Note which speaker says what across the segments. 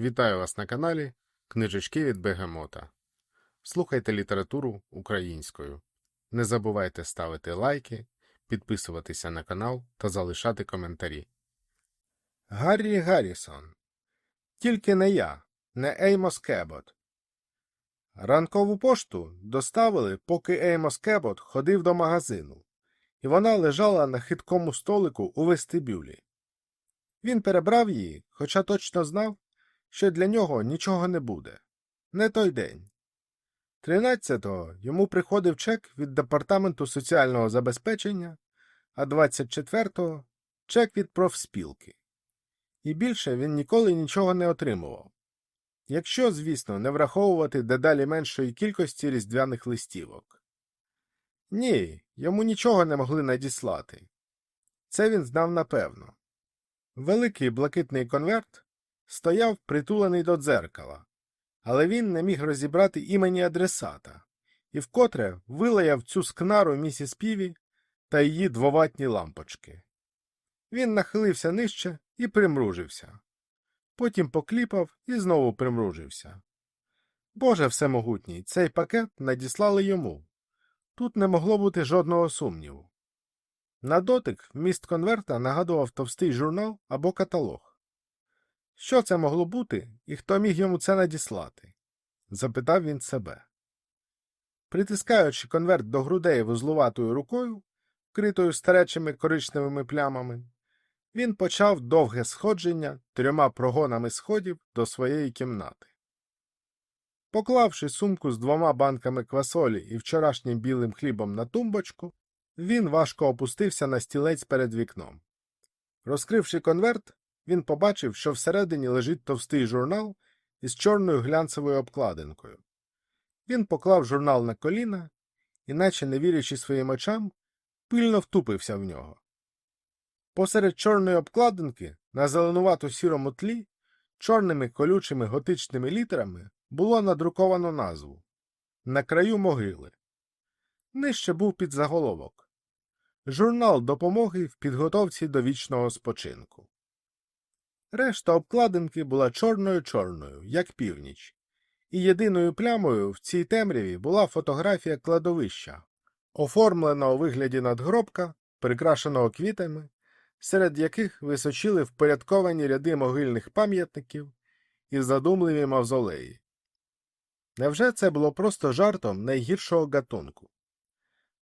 Speaker 1: Вітаю вас на каналі Книжечки від Бегемота. Слухайте літературу українською. Не забувайте ставити лайки, підписуватися на канал та залишати коментарі. Гаррі Гаррісон. Тільки не я, не Еймос Кебот. Ранкову пошту доставили, поки Еймос Кебот ходив до магазину, і вона лежала на хиткому столику у вестибюлі. Він перебрав її, хоча точно знав, що для нього нічого не буде. Не той день. Тринадцятого йому приходив чек від Департаменту соціального забезпечення, а 24-го – чек від профспілки. І більше він ніколи нічого не отримував. Якщо, звісно, не враховувати дедалі меншої кількості різдвяних листівок. Ні, йому нічого не могли надіслати. Це він знав напевно. Великий блакитний конверт стояв притулений до дзеркала, але він не міг розібрати імені адресата і вкотре вилаяв цю скнару місіс Піві та її двоватні лампочки. Він нахилився нижче і примружився. Потім покліпав і знову примружився. Боже всемогутній, цей пакет надіслали йому. Тут не могло бути жодного сумніву. На дотик вміст конверта нагадував товстий журнал або каталог. Що це могло бути і хто міг йому це надіслати? запитав він себе. Притискаючи конверт до грудей вузлуватою рукою, вкритою старечими коричневими плямами, він почав довге сходження трьома прогонами сходів до своєї кімнати. Поклавши сумку з двома банками квасолі і вчорашнім білим хлібом на тумбочку, він важко опустився на стілець перед вікном. Розкривши конверт, він побачив, що всередині лежить товстий журнал із чорною глянцевою обкладинкою. Він поклав журнал на коліна і, наче не вірячи своїм очам, пильно втупився в нього. Посеред чорної обкладинки на зеленувато сірому тлі чорними колючими готичними літерами було надруковано назву На краю могили. Нижче був підзаголовок Журнал допомоги в підготовці до вічного спочинку. Решта обкладинки була чорною чорною, як північ, і єдиною плямою в цій темряві була фотографія кладовища, оформлена у вигляді надгробка, прикрашеного квітами, серед яких височили впорядковані ряди могильних пам'ятників і задумливі мавзолеї. Невже це було просто жартом найгіршого гатунку?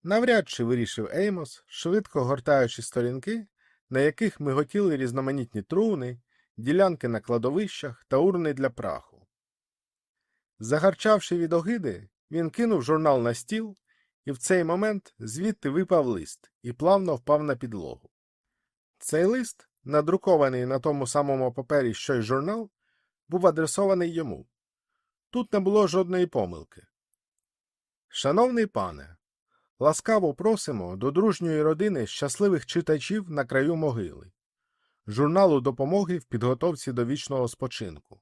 Speaker 1: Навряд чи вирішив Еймос, швидко гортаючи сторінки, на яких миготіли різноманітні труни, ділянки на кладовищах та урни для праху. Загарчавши від огиди, він кинув журнал на стіл, і в цей момент звідти випав лист і плавно впав на підлогу. Цей лист, надрукований на тому самому папері, що й журнал, був адресований йому. Тут не було жодної помилки. Шановний пане, ласкаво просимо до дружньої родини щасливих читачів на краю могили, журналу допомоги в підготовці до вічного спочинку,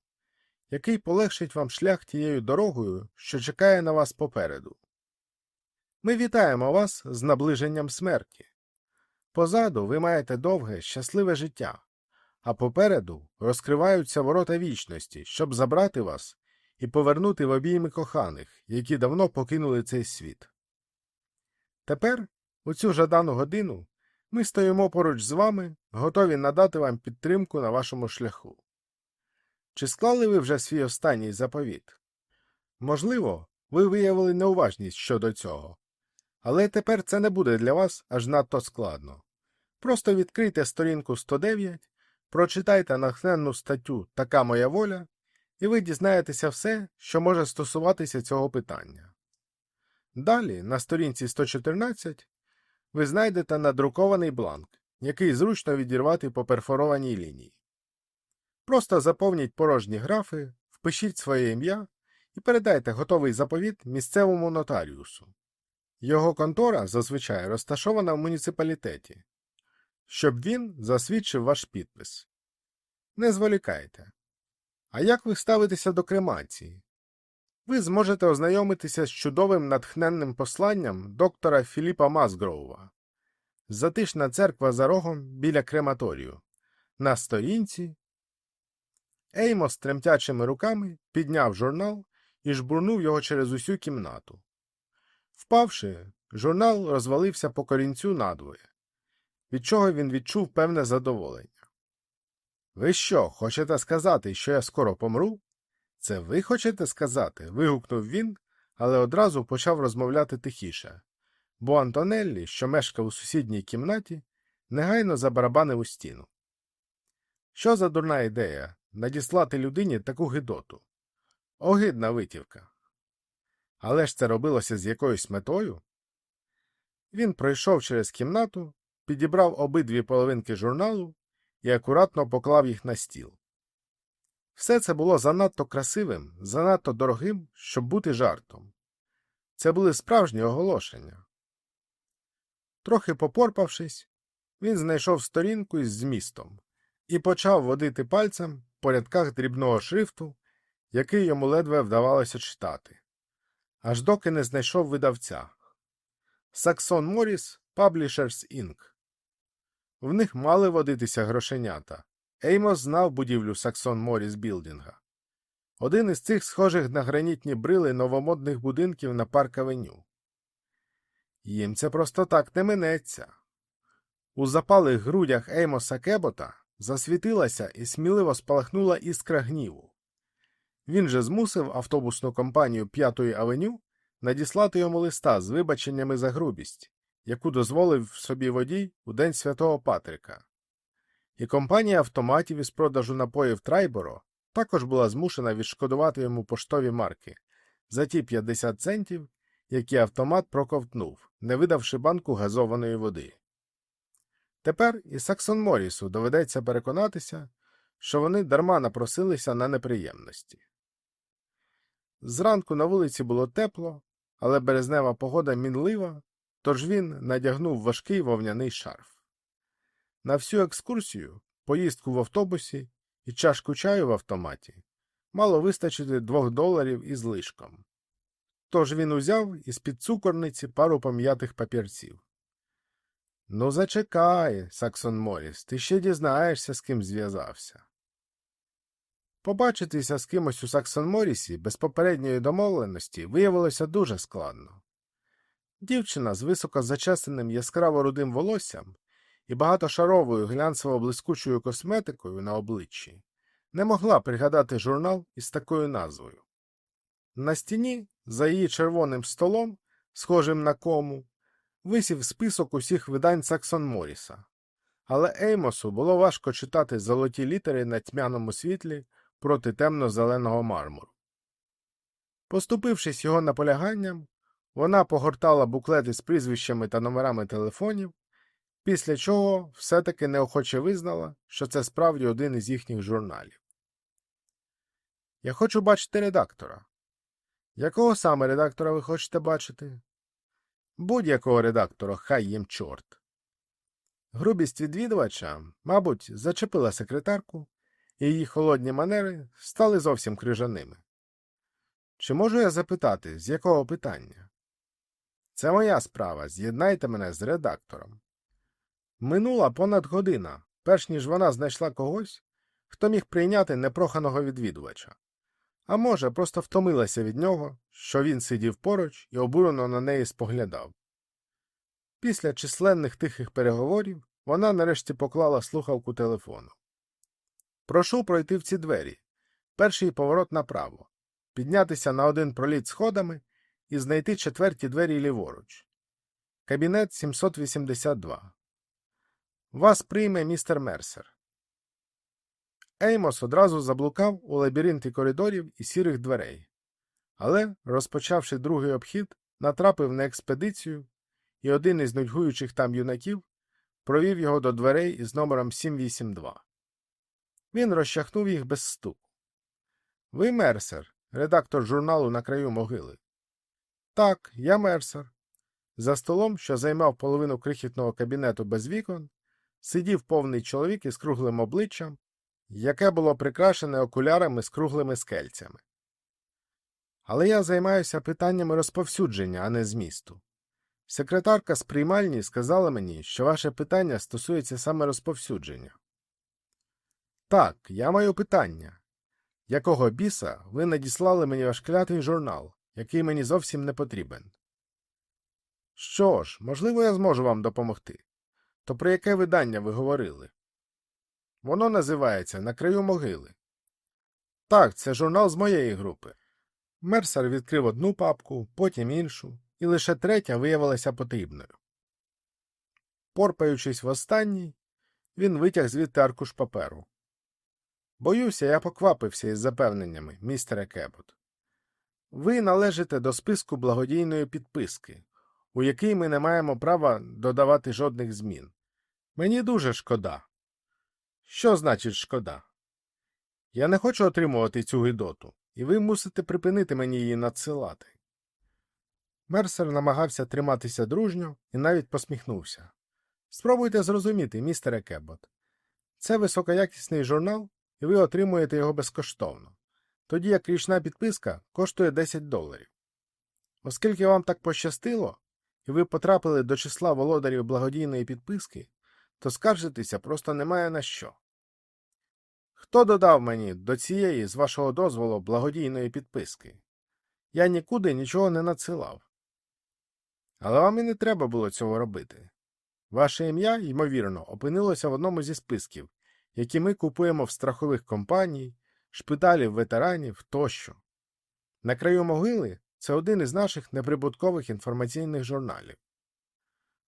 Speaker 1: який полегшить вам шлях тією дорогою, що чекає на вас попереду. Ми вітаємо вас з наближенням смерті. Позаду ви маєте довге, щасливе життя, а попереду розкриваються ворота вічності, щоб забрати вас і повернути в обійми коханих, які давно покинули цей світ. Тепер, у цю жадану годину, ми стоїмо поруч з вами, готові надати вам підтримку на вашому шляху. Чи склали ви вже свій останній заповіт? Можливо, ви виявили неуважність щодо цього, але тепер це не буде для вас аж надто складно. Просто відкрийте сторінку 109, прочитайте натхненну статтю Така моя воля, і ви дізнаєтеся все, що може стосуватися цього питання. Далі, на сторінці 114, ви знайдете надрукований бланк, який зручно відірвати по перфорованій лінії. Просто заповніть порожні графи, впишіть своє ім'я і передайте готовий заповіт місцевому нотаріусу. Його контора зазвичай розташована в муніципалітеті, щоб він засвідчив ваш підпис. Не зволікайте. А як ви ставитеся до кремації? Ви зможете ознайомитися з чудовим натхненним посланням доктора Філіпа Мазгроува. Затишна церква за рогом біля крематорію. На сторінці. Еймос тремтячими руками підняв журнал і жбурнув його через усю кімнату. Впавши, журнал розвалився по корінцю надвоє, від чого він відчув певне задоволення. Ви що, хочете сказати, що я скоро помру? Це ви хочете сказати? вигукнув він, але одразу почав розмовляти тихіше, бо Антонеллі, що мешкав у сусідній кімнаті, негайно забарабанив у стіну. Що за дурна ідея надіслати людині таку гидоту? Огидна витівка. Але ж це робилося з якоюсь метою? Він пройшов через кімнату, підібрав обидві половинки журналу і акуратно поклав їх на стіл. Все це було занадто красивим, занадто дорогим, щоб бути жартом. Це були справжні оголошення. Трохи попорпавшись, він знайшов сторінку із змістом і почав водити пальцем по рядках дрібного шрифту, який йому ледве вдавалося читати, аж доки не знайшов видавця Саксон Моріс Publishers Inc. В них мали водитися грошенята. Еймос знав будівлю Саксон Моріс Білдінга. Один із цих схожих на гранітні брили новомодних будинків на парк Авеню. Їм це просто так не минеться. У запалих грудях Еймоса Кебота засвітилася і сміливо спалахнула іскра гніву. Він же змусив автобусну компанію П'ятої авеню надіслати йому листа з вибаченнями за грубість, яку дозволив собі водій у День Святого Патрика. І компанія автоматів із продажу напоїв Трайборо також була змушена відшкодувати йому поштові марки за ті 50 центів, які автомат проковтнув, не видавши банку газованої води. Тепер і Саксон Морісу доведеться переконатися, що вони дарма напросилися на неприємності. Зранку на вулиці було тепло, але березнева погода мінлива, тож він надягнув важкий вовняний шарф. На всю екскурсію, поїздку в автобусі і чашку чаю в автоматі мало вистачити двох доларів із лишком. Тож він узяв із під цукорниці пару пом'ятих папірців. Ну, зачекай, Саксон Моріс, ти ще дізнаєшся, з ким зв'язався. Побачитися з кимось у Саксон Морісі без попередньої домовленості виявилося дуже складно. Дівчина з високо зачесеним яскраво рудим волоссям і багатошаровою глянцево блискучою косметикою на обличчі не могла пригадати журнал із такою назвою. На стіні, за її червоним столом, схожим на кому, висів список усіх видань Саксон Моріса, але Еймосу було важко читати золоті літери на тьмяному світлі проти темно-зеленого мармуру. Поступившись його наполяганням, вона погортала буклети з прізвищами та номерами телефонів, після чого все-таки неохоче визнала, що це справді один із їхніх журналів. Я хочу бачити редактора. Якого саме редактора ви хочете бачити? Будь-якого редактора, хай їм чорт. Грубість відвідувача, мабуть, зачепила секретарку, і її холодні манери стали зовсім крижаними. Чи можу я запитати, з якого питання? Це моя справа. З'єднайте мене з редактором. Минула понад година, перш ніж вона знайшла когось, хто міг прийняти непроханого відвідувача. А може, просто втомилася від нього, що він сидів поруч і обурено на неї споглядав. Після численних тихих переговорів вона нарешті поклала слухавку телефону. Прошу пройти в ці двері. Перший поворот направо, піднятися на один проліт сходами і знайти четверті двері ліворуч. Кабінет 782. Вас прийме містер Мерсер. Еймос одразу заблукав у лабіринті коридорів і сірих дверей, але, розпочавши другий обхід, натрапив на експедицію, і один із нудьгуючих там юнаків провів його до дверей із номером 782. Він розчахнув їх без стуку. Ви Мерсер, редактор журналу на краю могили. Так, я Мерсер. За столом, що займав половину крихітного кабінету без вікон, сидів повний чоловік із круглим обличчям, яке було прикрашене окулярами з круглими скельцями. Але я займаюся питаннями розповсюдження, а не змісту. Секретарка з приймальні сказала мені, що ваше питання стосується саме розповсюдження. Так, я маю питання. Якого біса ви надіслали мені ваш клятий журнал, який мені зовсім не потрібен? Що ж, можливо, я зможу вам допомогти. То про яке видання ви говорили? Воно називається На краю могили. Так, це журнал з моєї групи. Мерсер відкрив одну папку, потім іншу, і лише третя виявилася потрібною. Порпаючись в останній, він витяг звідти аркуш паперу. Боюся, я поквапився із запевненнями, містере Кебот. Ви належите до списку благодійної підписки, у який ми не маємо права додавати жодних змін. Мені дуже шкода. Що значить шкода? Я не хочу отримувати цю гидоту, і ви мусите припинити мені її надсилати. Мерсер намагався триматися дружньо і навіть посміхнувся. Спробуйте зрозуміти, містере Кебот. Це високоякісний журнал, і ви отримуєте його безкоштовно, тоді як річна підписка коштує 10 доларів. Оскільки вам так пощастило, і ви потрапили до числа володарів благодійної підписки, то скаржитися просто немає на що. Хто додав мені до цієї, з вашого дозволу, благодійної підписки? Я нікуди нічого не надсилав. Але вам і не треба було цього робити. Ваше ім'я, ймовірно, опинилося в одному зі списків, які ми купуємо в страхових компаній, шпиталів ветеранів тощо. На краю могили це один із наших неприбуткових інформаційних журналів.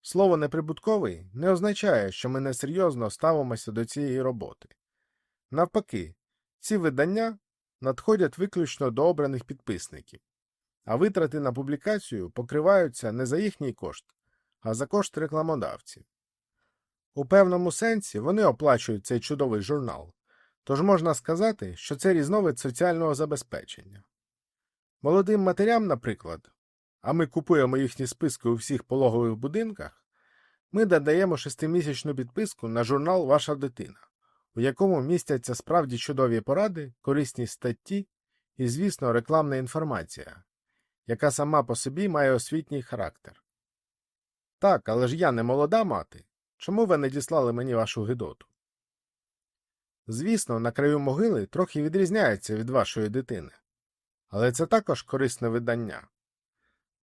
Speaker 1: Слово неприбутковий не означає, що ми несерйозно ставимося до цієї роботи. Навпаки, ці видання надходять виключно до обраних підписників, а витрати на публікацію покриваються не за їхній кошт, а за кошт рекламодавців. У певному сенсі вони оплачують цей чудовий журнал, тож можна сказати, що це різновид соціального забезпечення. Молодим матерям, наприклад, а ми купуємо їхні списки у всіх пологових будинках, ми додаємо шестимісячну підписку на журнал Ваша дитина, у якому містяться справді чудові поради, корисні статті і, звісно, рекламна інформація, яка сама по собі має освітній характер. Так, але ж я не молода мати. Чому ви не діслали мені вашу гидоту? Звісно, на краю могили трохи відрізняється від вашої дитини, але це також корисне видання.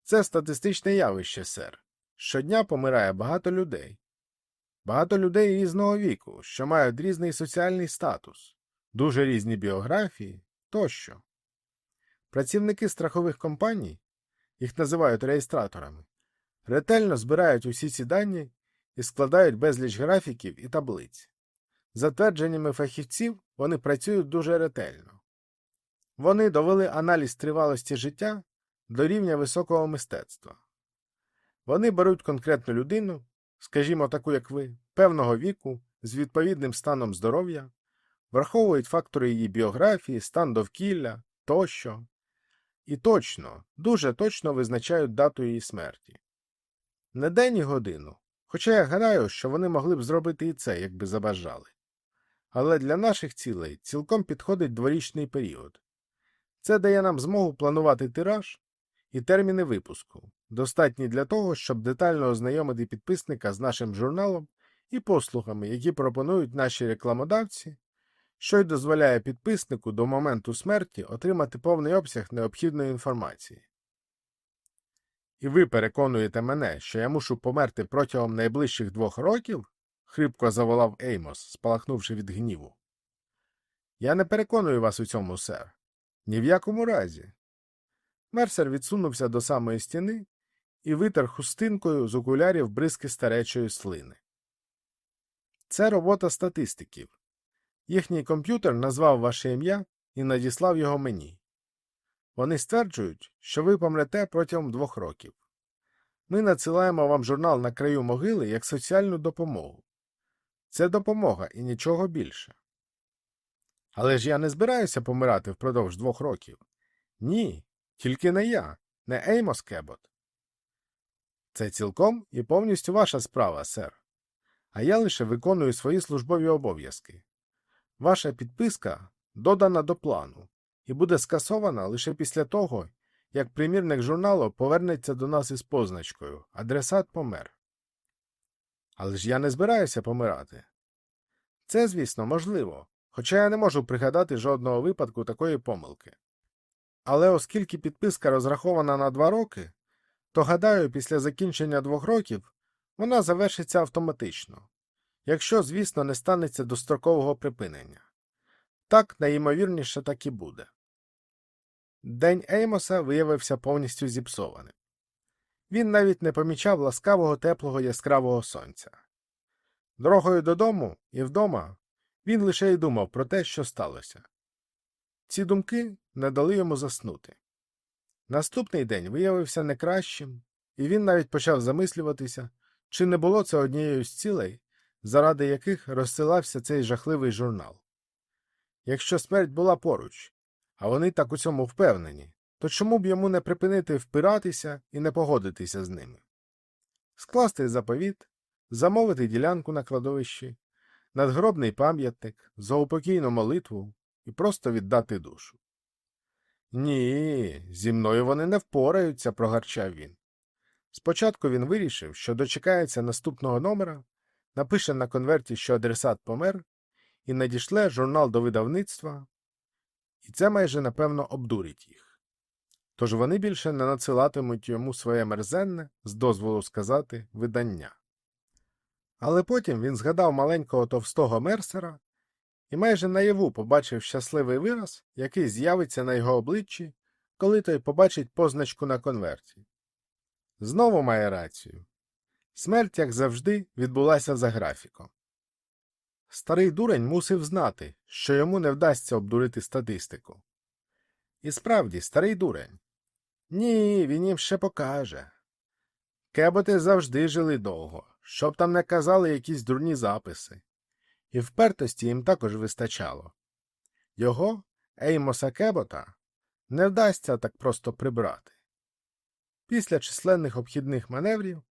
Speaker 1: Це статистичне явище, сер. Щодня помирає багато людей. Багато людей різного віку, що мають різний соціальний статус, дуже різні біографії тощо. Працівники страхових компаній, їх називають реєстраторами, ретельно збирають усі ці дані і складають безліч графіків і таблиць. За твердженнями фахівців, вони працюють дуже ретельно. Вони довели аналіз тривалості життя до рівня високого мистецтва. Вони беруть конкретну людину, скажімо таку, як ви, певного віку, з відповідним станом здоров'я, враховують фактори її біографії, стан довкілля тощо, і точно, дуже точно визначають дату її смерті. Не день і годину, хоча я гадаю, що вони могли б зробити і це, якби забажали. Але для наших цілей цілком підходить дворічний період. Це дає нам змогу планувати тираж і терміни випуску, достатні для того, щоб детально ознайомити підписника з нашим журналом і послугами, які пропонують наші рекламодавці, що й дозволяє підписнику до моменту смерті отримати повний обсяг необхідної інформації. І ви переконуєте мене, що я мушу померти протягом найближчих двох років? хрипко заволав Еймос, спалахнувши від гніву. Я не переконую вас у цьому, сер. Ні в якому разі. Мерсер відсунувся до самої стіни і витер хустинкою з окулярів бризки старечої слини. Це робота статистиків. Їхній комп'ютер назвав ваше ім'я і надіслав його мені. Вони стверджують, що ви помрете протягом двох років. Ми надсилаємо вам журнал на краю могили як соціальну допомогу. Це допомога і нічого більше. Але ж я не збираюся помирати впродовж двох років. Ні, тільки не я, не Еймос Кебот. Це цілком і повністю ваша справа, сер. А я лише виконую свої службові обов'язки. Ваша підписка додана до плану і буде скасована лише після того, як примірник журналу повернеться до нас із позначкою Адресат помер. Але ж я не збираюся помирати. Це, звісно, можливо, хоча я не можу пригадати жодного випадку такої помилки. Але оскільки підписка розрахована на два роки, то гадаю, після закінчення двох років вона завершиться автоматично, якщо, звісно, не станеться дострокового припинення. Так найімовірніше так і буде. День Еймоса виявився повністю зіпсованим. Він навіть не помічав ласкавого теплого яскравого сонця. Дорогою додому і вдома він лише й думав про те, що сталося. Ці думки не дали йому заснути. Наступний день виявився не кращим, і він навіть почав замислюватися, чи не було це однією з цілей, заради яких розсилався цей жахливий журнал. Якщо смерть була поруч, а вони так у цьому впевнені, то чому б йому не припинити впиратися і не погодитися з ними? Скласти заповіт, замовити ділянку на кладовищі, надгробний пам'ятник, заупокійну молитву і просто віддати душу. Ні, зі мною вони не впораються, прогарчав він. Спочатку він вирішив, що дочекається наступного номера, напише на конверті, що адресат помер, і надішле журнал до видавництва, і це майже напевно обдурить їх. Тож вони більше не надсилатимуть йому своє мерзенне, з дозволу сказати, видання. Але потім він згадав маленького товстого мерсера і майже наяву побачив щасливий вираз, який з'явиться на його обличчі, коли той побачить позначку на конверті. Знову має рацію. Смерть, як завжди, відбулася за графіком. Старий дурень мусив знати, що йому не вдасться обдурити статистику. І справді, старий дурень. Ні, він їм ще покаже. Кеботи завжди жили довго, щоб там не казали якісь дурні записи. І впертості їм також вистачало. Його, Еймоса Кебота, не вдасться так просто прибрати. Після численних обхідних маневрів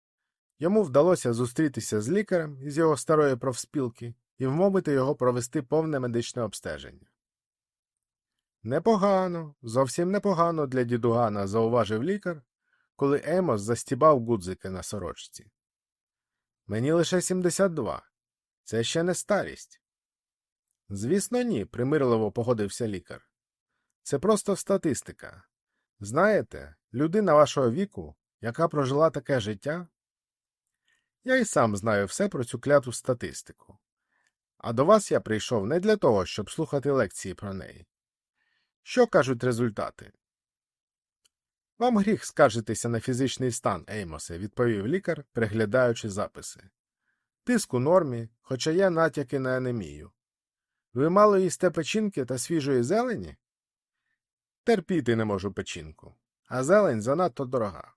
Speaker 1: йому вдалося зустрітися з лікарем із його старої профспілки і вмовити його провести повне медичне обстеження. Непогано, зовсім непогано для дідугана, зауважив лікар, коли Емос застібав гудзики на сорочці. Мені лише 72. Це ще не старість. Звісно, ні, примирливо погодився лікар. Це просто статистика. Знаєте, людина вашого віку, яка прожила таке життя. Я й сам знаю все про цю кляту статистику. А до вас я прийшов не для того, щоб слухати лекції про неї. Що кажуть результати? Вам гріх скаржитися на фізичний стан, Еймосе, відповів лікар, переглядаючи записи. Тиск у нормі, хоча є натяки на анемію. Ви мало їсте печінки та свіжої зелені? Терпіти не можу печінку, а зелень занадто дорога.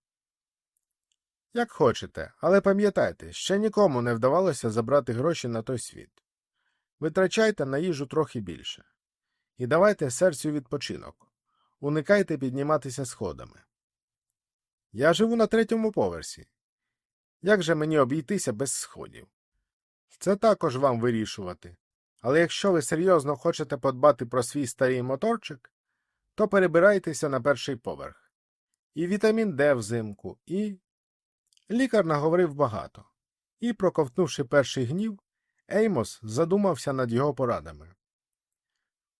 Speaker 1: Як хочете, але пам'ятайте, ще нікому не вдавалося забрати гроші на той світ. Витрачайте на їжу трохи більше. І давайте серцю відпочинок. Уникайте підніматися сходами. Я живу на третьому поверсі. Як же мені обійтися без сходів? Це також вам вирішувати. Але якщо ви серйозно хочете подбати про свій старий моторчик, то перебирайтеся на перший поверх. І вітамін Д взимку, і. Лікар наговорив багато, і, проковтнувши перший гнів, Еймос задумався над його порадами.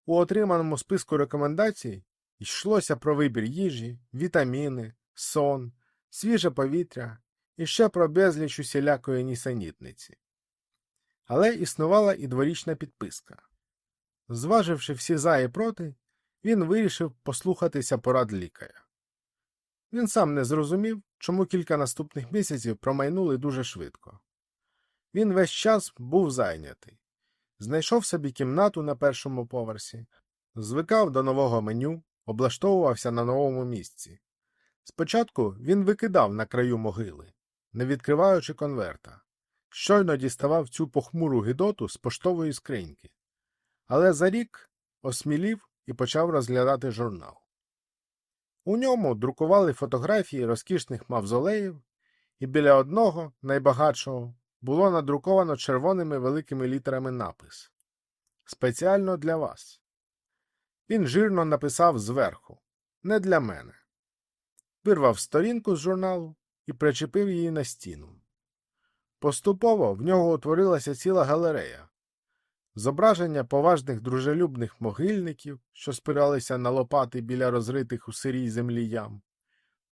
Speaker 1: У отриманому списку рекомендацій йшлося про вибір їжі, вітаміни, сон, свіже повітря і ще про безліч усілякої нісенітниці. Але існувала і дворічна підписка. Зваживши всі за і проти, він вирішив послухатися порад лікаря. Він сам не зрозумів, чому кілька наступних місяців промайнули дуже швидко. Він весь час був зайнятий, знайшов собі кімнату на першому поверсі, звикав до нового меню, облаштовувався на новому місці. Спочатку він викидав на краю могили, не відкриваючи конверта, щойно діставав цю похмуру гидоту з поштової скриньки, але за рік осмілів і почав розглядати журнал. У ньому друкували фотографії розкішних мавзолеїв, і біля одного, найбагатшого, було надруковано червоними великими літерами напис Спеціально для вас. Він жирно написав зверху Не для мене. Вирвав сторінку з журналу і причепив її на стіну. Поступово в нього утворилася ціла галерея. зображення поважних дружелюбних могильників, що спиралися на лопати біля розритих у сирій землі ям,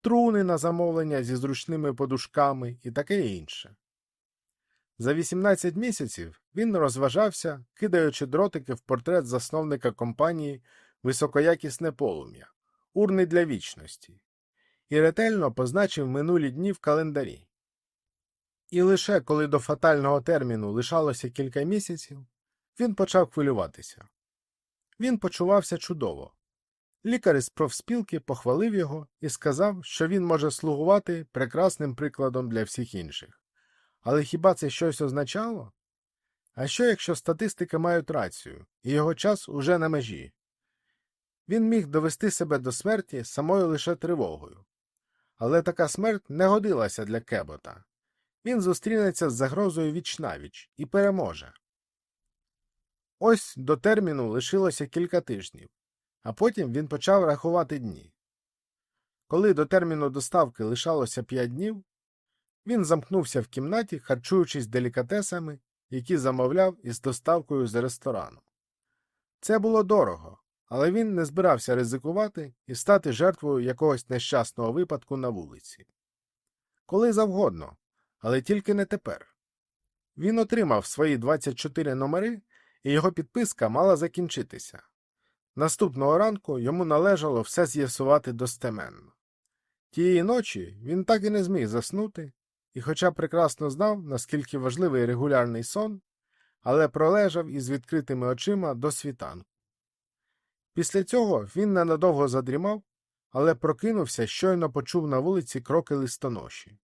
Speaker 1: труни на замовлення зі зручними подушками і таке інше. За 18 місяців він розважався, кидаючи дротики в портрет засновника компанії Високоякісне полум'я, урни для вічності, і ретельно позначив минулі дні в календарі. І лише коли до фатального терміну лишалося кілька місяців, він почав хвилюватися. Він почувався чудово. Лікар із профспілки похвалив його і сказав, що він може слугувати прекрасним прикладом для всіх інших. Але хіба це щось означало? А що, якщо статистики мають рацію, і його час уже на межі? Він міг довести себе до смерті самою лише тривогою. Але така смерть не годилася для Кебота. Він зустрінеться з загрозою віч-навіч і переможе. Ось до терміну лишилося кілька тижнів, а потім він почав рахувати дні. Коли до терміну доставки лишалося п'ять днів, він замкнувся в кімнаті, харчуючись делікатесами, які замовляв із доставкою з ресторану. Це було дорого, але він не збирався ризикувати і стати жертвою якогось нещасного випадку на вулиці. Коли завгодно, але тільки не тепер. Він отримав свої 24 номери, і його підписка мала закінчитися. Наступного ранку йому належало все з'ясувати достеменно. Тієї ночі він так і не зміг заснути, і, хоча прекрасно знав, наскільки важливий регулярний сон, але пролежав із відкритими очима до світанку. Після цього він ненадовго задрімав, але прокинувся, щойно почув на вулиці кроки листоноші.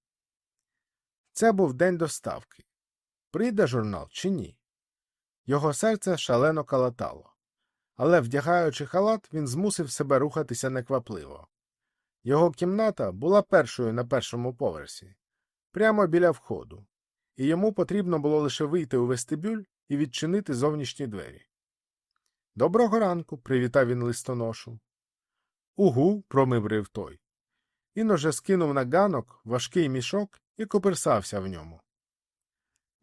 Speaker 1: Це був день доставки. Прийде журнал чи ні? Його серце шалено калатало. Але, вдягаючи халат, він змусив себе рухатися неквапливо. Його кімната була першою на першому поверсі, прямо біля входу, і йому потрібно було лише вийти у вестибюль і відчинити зовнішні двері. Доброго ранку, привітав він листоношу. Угу, промиврив той. Він уже скинув на ганок важкий мішок і коперсався в ньому.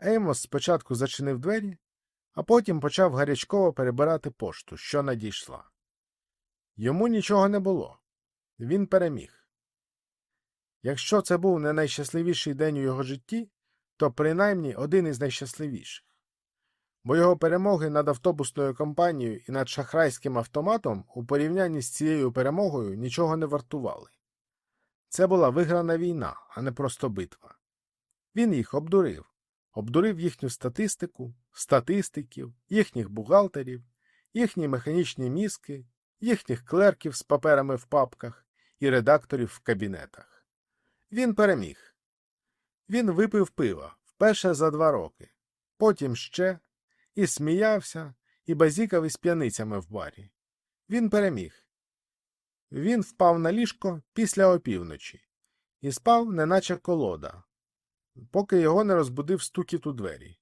Speaker 1: Еймос спочатку зачинив двері, а потім почав гарячково перебирати пошту, що надійшла. Йому нічого не було. Він переміг. Якщо це був не найщасливіший день у його житті, то принаймні один із найщасливіших. Бо його перемоги над автобусною компанією і над шахрайським автоматом у порівнянні з цією перемогою нічого не вартували. Це була виграна війна, а не просто битва. Він їх обдурив, обдурив їхню статистику, статистиків, їхніх бухгалтерів, їхні механічні мізки, їхніх клерків з паперами в папках і редакторів в кабінетах. Він переміг. Він випив пива вперше за два роки, потім ще, і сміявся, і базікав із п'яницями в барі. Він переміг. Він впав на ліжко після опівночі і спав, неначе колода, поки його не розбудив стукіт у двері.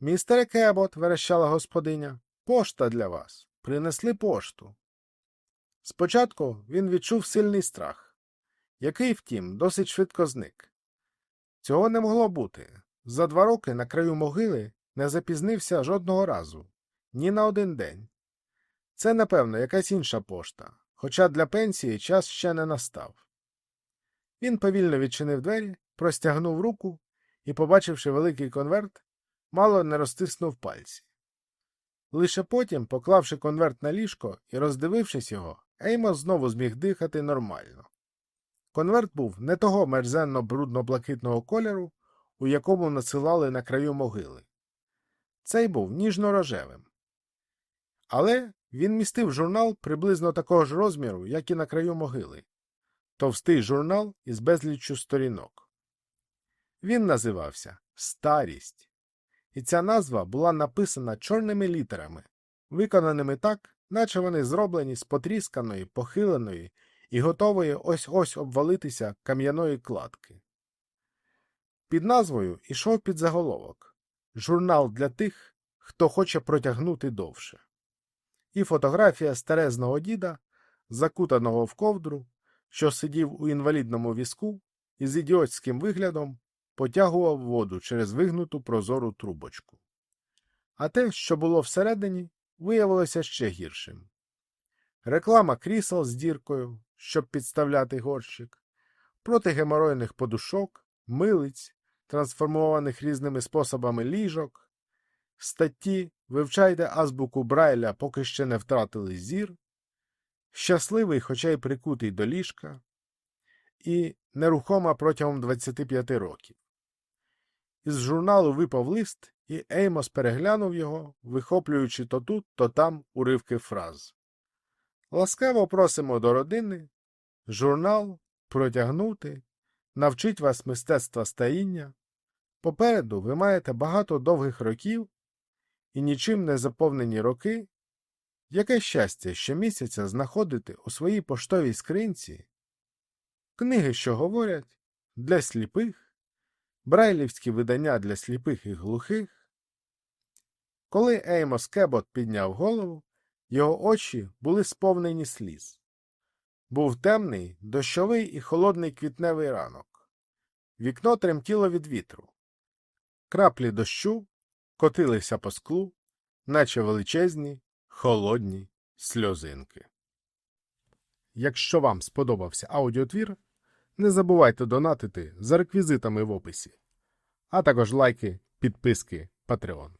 Speaker 1: Містере Кебот, верещала господиня, пошта для вас. Принесли пошту. Спочатку він відчув сильний страх, який, втім, досить швидко зник. Цього не могло бути. За два роки на краю могили не запізнився жодного разу, ні на один день. Це, напевно, якась інша пошта, хоча для пенсії час ще не настав. Він повільно відчинив двері, простягнув руку і, побачивши великий конверт, мало не розтиснув пальці. Лише потім, поклавши конверт на ліжко і роздивившись його, Еймос знову зміг дихати нормально. Конверт був не того мерзенно брудно блакитного кольору, у якому надсилали на краю могили. Цей був ніжно-рожевим. Але він містив журнал приблизно такого ж розміру, як і на краю могили товстий журнал із безліччю сторінок. Він називався Старість, і ця назва була написана чорними літерами, виконаними так, наче вони зроблені з потрісканої, похиленої і готової ось ось обвалитися кам'яної кладки. Під назвою ішов підзаголовок Журнал для тих, хто хоче протягнути довше. І фотографія старезного діда, закутаного в ковдру, що сидів у інвалідному візку і з ідіотським виглядом потягував воду через вигнуту прозору трубочку. А те, що було всередині, виявилося ще гіршим. Реклама крісел з діркою, щоб підставляти горщик, протигеморойних подушок, милиць, трансформованих різними способами ліжок, статті Вивчайте азбуку Брайля, поки ще не втратили зір, щасливий, хоча й прикутий до ліжка, і нерухома протягом 25 років. Із журналу випав лист, і Еймос переглянув його, вихоплюючи то тут, то там уривки фраз. Ласкаво просимо до родини, журнал протягнути, навчить вас мистецтва стаїння. Попереду ви маєте багато довгих років і нічим не заповнені роки. Яке щастя щомісяця знаходити у своїй поштовій скринці книги, що говорять, для сліпих, брайлівські видання для сліпих і глухих. Коли Еймос Кебот підняв голову, його очі були сповнені сліз. Був темний, дощовий і холодний квітневий ранок. Вікно тремтіло від вітру. Краплі дощу котилися по склу, наче величезні, холодні сльозинки. Якщо вам сподобався аудіотвір, не забувайте донатити за реквізитами в описі, а також лайки, підписки, Patreon.